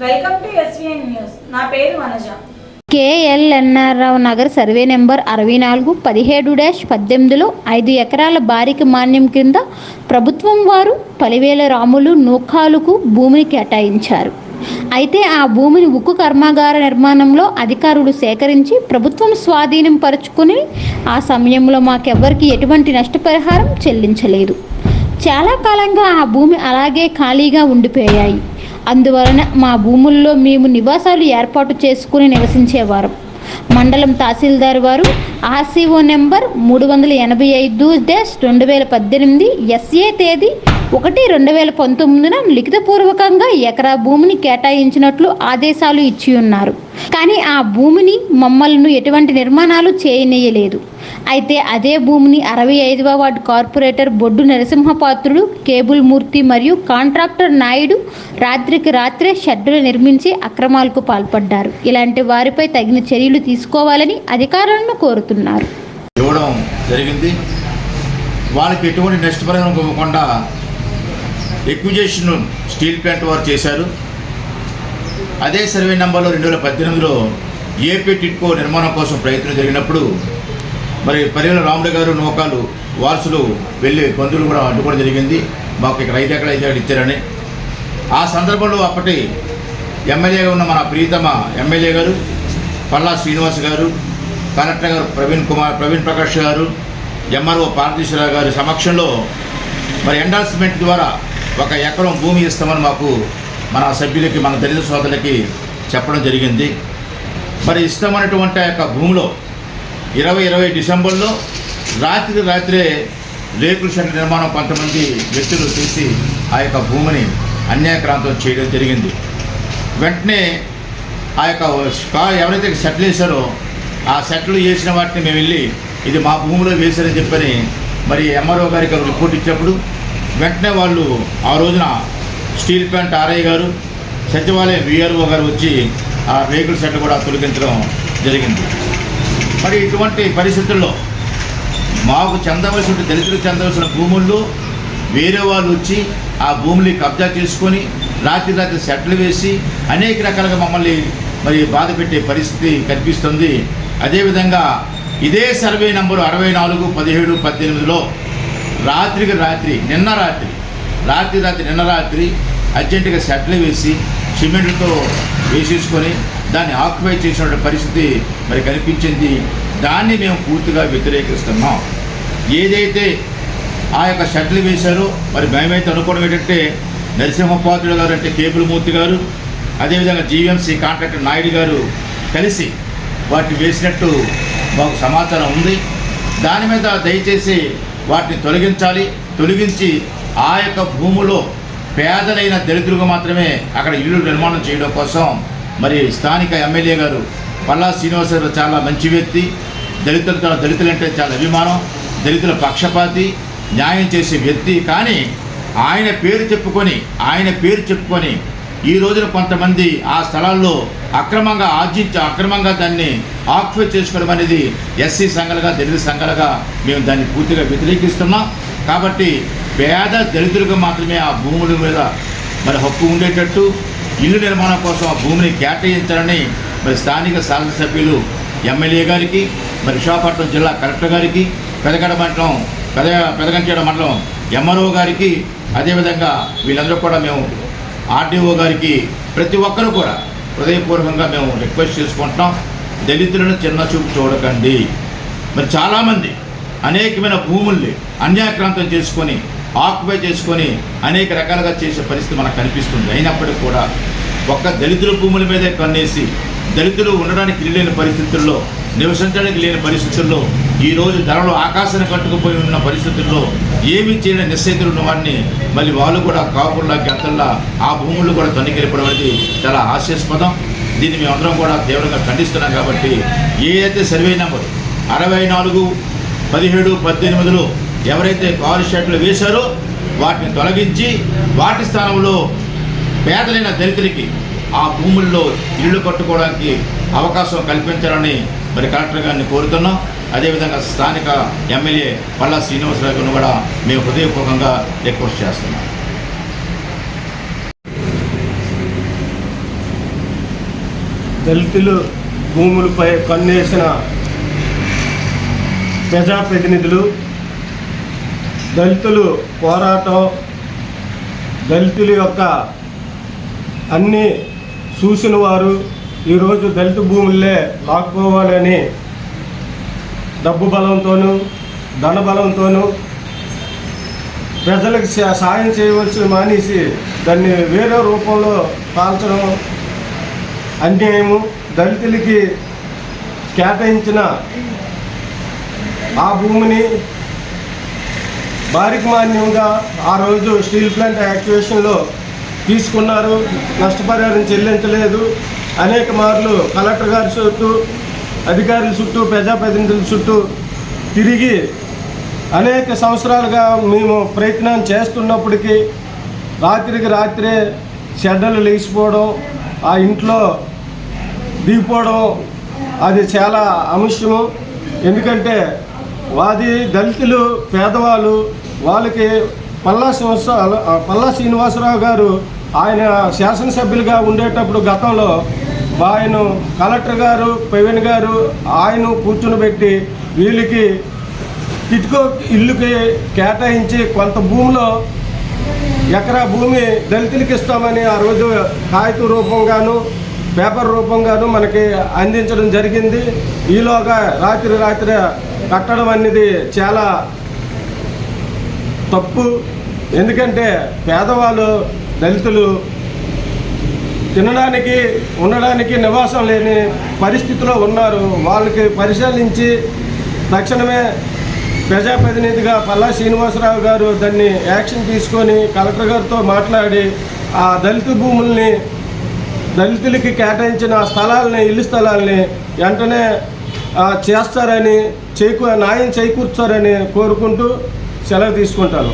Welcome to SVN news. నా పేరు Vanaja. కేఎల్ఎన్ఆర్ Rao Nagar survey number అరవై నాలుగు పదిహేడు డాష్ పద్దెనిమిదిలో ఐదు ఎకరాల భారీకి మాన్యం కింద ప్రభుత్వం వారు పలివేల రాములు నూకాలుకు భూమిని కేటాయించారు. అయితే ఆ భూమిని ఉక్కు కర్మాగార నిర్మాణంలో అధికారులు సేకరించి ప్రభుత్వం స్వాధీనం పరుచుకుని ఆ సమయంలో మాకెవ్వరికి ఎటువంటి నష్టపరిహారం చెల్లించలేదు. చాలా కాలంగా ఆ భూమి అలాగే ఖాళీగా ఉండిపోయాయి. అందువలన మా భూముల్లో మేము నివాసాలు ఏర్పాటు చేసుకుని నివసించేవారు. మండలం తహసీల్దార్ వారు ఆర్సీఓ నెంబర్ మూడు వందల ఎనభై ఐదు డాష్ రెండు వేల పద్దెనిమిది ఎస్ఏ తేదీ ఒకటి రెండు వేల పంతొమ్మిదిన లిఖితపూర్వకంగా ఎకరా భూమిని కేటాయించినట్లు ఆదేశాలు ఇచ్చి ఉన్నారు. కానీ ఆ భూమిని మమ్మల్ని ఎటువంటి నిర్మాణాలు చేయనీయలేదు. అయితే అదే భూమిని అరవై ఐదవ ward corporator Boddu Narasimhapatrudu cable Murthy మరియు కాంట్రాక్టర్ నాయుడు రాత్రికి రాత్రే షెడ్డులు నిర్మించి అక్రమాలకు పాల్పడ్డారు. ఇలాంటి వారిపై తగిన చర్యలు తీసుకోవాలని అధికారులను కోరుతున్నారు ఇవ్వడం జరిగింది. వాళ్ళకి ఎటువంటి నష్టపరిహారం ఇవ్వకుండా ఎక్విజేషన్ స్టీల్ ప్లాంట్ వారు చేశారు. అదే సర్వే నెంబర్లో రెండు వేల పద్దెనిమిదిలో ఏపీ టిట్కో నిర్మాణం కోసం ప్రయత్నం జరిగినప్పుడు మరి పరిమళ రాముడు గారు నౌకాలు వారసులు వెళ్ళి బంధువులు కూడా అడ్డుకోవడం జరిగింది. మాకు ఇక్కడ ఐదు ఎక్కడ ఐదు ఎకరాలు ఇచ్చారని. ఆ సందర్భంలో అప్పటి ఎమ్మెల్యేగా ఉన్న మన ప్రీతమ ఎమ్మెల్యే గారు పల్లా శ్రీనివాస్ గారు కలెక్టర్ గారు ప్రవీణ్ కుమార్ ప్రవీణ్ ప్రకాష్ గారు ఎంఆర్ఓ పార్థేశ్వరరావు గారి సమక్షంలో మరి ఎండార్స్మెంట్ ద్వారా ఒక ఎకరం భూమి ఇస్తామని మాకు మన సభ్యులకి మన దళిత సోదరులకి చెప్పడం జరిగింది. మరి ఇష్టమైనటువంటి ఆ యొక్క భూమిలో ఇరవై ఇరవై డిసెంబర్లో రాత్రి రాత్రే రేకుల షెడ్ నిర్మాణం కొంతమంది వ్యక్తులు చేసి ఆ యొక్క భూమిని అన్యాయక్రాంతం చేయడం జరిగింది. వెంటనే ఆ యొక్క ఎవరైతే సెటిల్ వేశారో ఆ సెట్లు చేసిన వాటిని మేము వెళ్ళి ఇది మా భూమిలో వేశారని చెప్పని మరి ఎంఆర్ఓ గారికి ఒక రిపోర్ట్ ఇచ్చినప్పుడు వెంటనే వాళ్ళు ఆ రోజున స్టీల్ ప్లాంట్ ఆర్ఐ గారు సచివాలయం విఆర్ఓ గారు వచ్చి ఆ రేకుల సెట్ కూడా తొలగించడం జరిగింది. మరి ఇటువంటి పరిస్థితుల్లో మాకు చెందవలసిన దళితులకు చెందవలసిన భూముల్లో వేరే వాళ్ళు వచ్చి ఆ భూముల్ని కబ్జా చేసుకొని రాత్రి రాత్రి సెట్లు వేసి అనేక రకాలుగా మమ్మల్ని మరి బాధ పెట్టే పరిస్థితి కనిపిస్తుంది. అదేవిధంగా ఇదే సర్వే నంబరు అరవై నాలుగు పదిహేడు పద్దెనిమిదిలో రాత్రికి రాత్రి నిన్న రాత్రి రాత్రి రాత్రి నిన్న రాత్రి అర్జెంటుగా సెట్లు వేసి సిమెంట్తో వేసేసుకొని దాన్ని ఆక్యుపై చేసిన పరిస్థితి మరి కనిపించింది. దాన్ని మేము పూర్తిగా వ్యతిరేకిస్తున్నాం. ఏదైతే ఆ యొక్క షట్లు వేశారో మరి మేమైతే అనుకోవడం ఏంటంటే నరసింహపాత్రుడు గారు అంటే కేబుల్ మూర్తి గారు అదేవిధంగా జీవీఎంసీ కాంట్రాక్టర్ నాయుడు గారు కలిసి వాటిని వేసినట్టు మాకు సమాచారం ఉంది. దాని మీద దయచేసి వాటిని తొలగించాలి. తొలగించి ఆ యొక్క భూములో పేదలైన దళితులకు మాత్రమే అక్కడ ఇల్లు నిర్మాణం చేయడం కోసం మరి స్థానిక ఎమ్మెల్యే గారు పల్లా శ్రీనివాసరావు చాలా మంచి వ్యక్తి. దళితులతో దళితులంటే చాలా అభిమానం. దళితుల పక్షపాతి న్యాయం చేసే వ్యక్తి. కానీ ఆయన పేరు చెప్పుకొని ఆయన పేరు చెప్పుకొని ఈ రోజున కొంతమంది ఆ స్థలాల్లో అక్రమంగా ఆర్జించి అక్రమంగా దాన్ని ఆక్యుపై చేసుకోవడం అనేది ఎస్సీ సంఘాలుగా దళిత సంఘాలుగా మేము దాన్ని పూర్తిగా వ్యతిరేకిస్తున్నాం. కాబట్టి పేద దళితులకు మాత్రమే ఆ భూముల మీద మరి హక్కు ఉండేటట్టు ఇల్లు నిర్మాణం కోసం ఆ భూమిని కేటాయించాలని మరి స్థానిక శాసనసభ్యులు ఎమ్మెల్యే గారికి మరి విశాఖపట్నం జిల్లా కలెక్టర్ గారికి పెదగడ మండలం పెద పెదగంచేడ మండలం ఎంఆర్ఓ గారికి అదేవిధంగా వీళ్ళందరూ కూడా మేము ఆర్డీఓ గారికి ప్రతి ఒక్కరూ కూడా హృదయపూర్వకంగా మేము రిక్వెస్ట్ చేసుకుంటున్నాం. దళితులను చిన్న చూపు చూడకండి. మరి చాలామంది అనేకమైన భూముల్ని అన్యాక్రాంతం చేసుకొని ఆక్యుపై చేసుకొని అనేక రకాలుగా చేసే పరిస్థితి మనకు కనిపిస్తుంది. అయినప్పటికీ కూడా ఒక్క దళితుల భూముల మీదే కన్నేసి దళితులు ఉండడానికి లేని పరిస్థితుల్లో నివసించడానికి లేని పరిస్థితుల్లో ఈరోజు ధరలు ఆకాశాన్ని కట్టుకుపోయి ఉన్న పరిస్థితుల్లో ఏమి చేయని నిశ్చయితులు ఉన్న మళ్ళీ వాళ్ళు కూడా కాపుల్లా గంతల్లా ఆ భూములు కూడా తొనికెళ్ళిపోవడం అనేది చాలా హాస్యాస్పదం. దీన్ని మేమందరం కూడా తీవ్రంగా ఖండిస్తున్నాం కాబట్టి ఏదైతే సర్వే నెంబర్ అరవై నాలుగు పదిహేడు పద్దెనిమిదిలో ఎవరైతే కారు షర్ట్లు వేశారో వాటిని తొలగించి వాటి స్థానంలో పేదలైన దళితులకి ఆ భూముల్లో ఇల్లు కట్టుకోవడానికి అవకాశం కల్పించాలని మరి కలెక్టర్ గారిని కోరుతున్నాం. అదేవిధంగా స్థానిక ఎమ్మెల్యే పల్లా శ్రీనివాసరావు గారిని కూడా మేము హృదయపూర్వకంగా రిక్వెస్ట్ చేస్తున్నాం. దళితులు భూములపై కన్నేసిన ప్రజాప్రతినిధులు దళితులు పోరాటం దళితుల యొక్క అన్నీ చూసిన వారు ఈరోజు దళిత భూములే లాక్కోవాలని డబ్బు బలంతోనూ ధన బలంతోనూ ప్రజలకు సా- సాయం చేయవలసి మానేసి దాన్ని వేరే రూపంలో కాల్చడం అన్యాయము. దళితులకి కేటాయించిన ఆ భూమిని భారీకి మాన్యంగా ఆ రోజు స్టీల్ ప్లాంట్ యాక్టివేషన్లో తీసుకున్నారు. నష్టపరిహారం చెల్లించలేదు. అనేక మార్లు కలెక్టర్ గారి చుట్టూ అధికారుల చుట్టూ ప్రజాప్రతినిధుల చుట్టూ తిరిగి అనేక సంవత్సరాలుగా మేము ప్రయత్నం చేస్తున్నప్పటికీ రాత్రికి రాత్రే షెడ్డలు లేచిపోవడం ఆ ఇంట్లో దిగిపోవడం అది చాలా అంశము ఎందుకంటే వాది దళితులు పేదవాళ్ళు వాళ్ళకి పల్లా శ్రీనివాస పల్లా శ్రీనివాసరావు గారు ఆయన శాసనసభ్యులుగా ఉండేటప్పుడు గతంలో ఆయన కలెక్టర్ గారు ప్రవీణ్ గారు ఆయన కూర్చుని వీళ్ళకి కిట్కో ఇల్లుకి కేటాయించి కొంత భూమిలో ఎకరా భూమి దళితులకి ఇస్తామని ఆ రోజు కాగిత రూపంగాను పేపర్ రూపంగాను మనకి అందించడం జరిగింది. ఈలోగా రాత్రి రాత్రి కట్టడం అనేది చాలా తప్పు. ఎందుకంటే పేదవాళ్ళు దళితులు తినడానికి ఉండడానికి నివాసం లేని పరిస్థితిలో ఉన్నారు. వాళ్ళకి పరిశీలించి తక్షణమే ప్రజాప్రతినిధిగా పల్లా శ్రీనివాసరావు గారు దాన్ని యాక్షన్ తీసుకొని కలెక్టర్ గారితో మాట్లాడి ఆ దళిత భూముల్ని దళితులకి కేటాయించిన స్థలాలని ఇల్లు స్థలాల్ని వెంటనే చేస్తారని చేకూ న్యాయం చేకూర్చారని కోరుకుంటూ సెలవు తీసుకుంటాను.